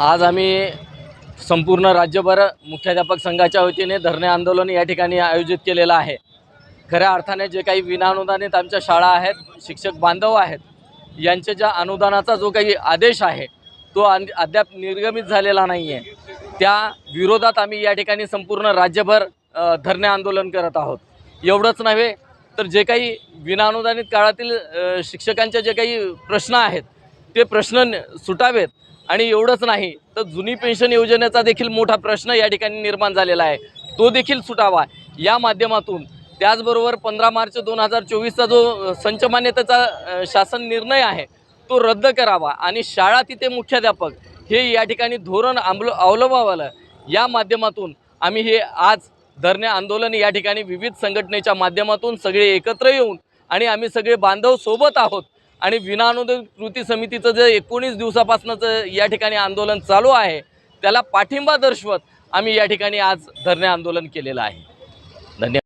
आज आम्ही संपूर्ण राज्यभर मुख्याध्यापक संघाच्या वतीने धरणे आंदोलन या ठिकाणी आयोजित केलेलं आहे. खऱ्या अर्थाने जे काही विनाअनुदानित आमच्या शाळा आहेत शिक्षक बांधव आहेत यांच्या ज्या अनुदानाचा जो काही आदेश आहे तो अन अद्याप निर्गमित झालेला नाही आहे त्या विरोधात आम्ही या ठिकाणी संपूर्ण राज्यभर धरणे आंदोलन करत आहोत. एवढंच नव्हे तर जे काही विनाअनुदानित काळातील शिक्षकांचे जे काही प्रश्न आहेत ते प्रश्न सुटावेत. आणि एवढंच नाही तर जुनी पेन्शन योजनेचा देखील मोठा प्रश्न या ठिकाणी निर्माण झालेला आहे. तो देखील सुटावा. या माध्यमातून त्याचबरोबर पंधरा मार्च दोन हजार चोवीसचा जो संचमान्यतेचा संच मान्यतेचा शासन निर्णय आहे तो रद्द करावा. आणि शाळा तिथे मुख्याध्यापक हे या ठिकाणी धोरण आंबल अवलंबावलं. या माध्यमातून आम्ही हे आज धरणे आंदोलन या ठिकाणी विविध संघटनेच्या माध्यमातून सगळे एकत्र येऊन आणि आम्ही सगळे बांधव सोबत आहोत. आणि विनाअनुदानित कृती समितीचं जे एकोणीस दिवसापासूनचं या ठिकाणी आंदोलन चालू आहे त्याला पाठिंबा दर्शवत आम्ही या ठिकाणी आज धरणे आंदोलन केलेलं आहे. धन्यवाद.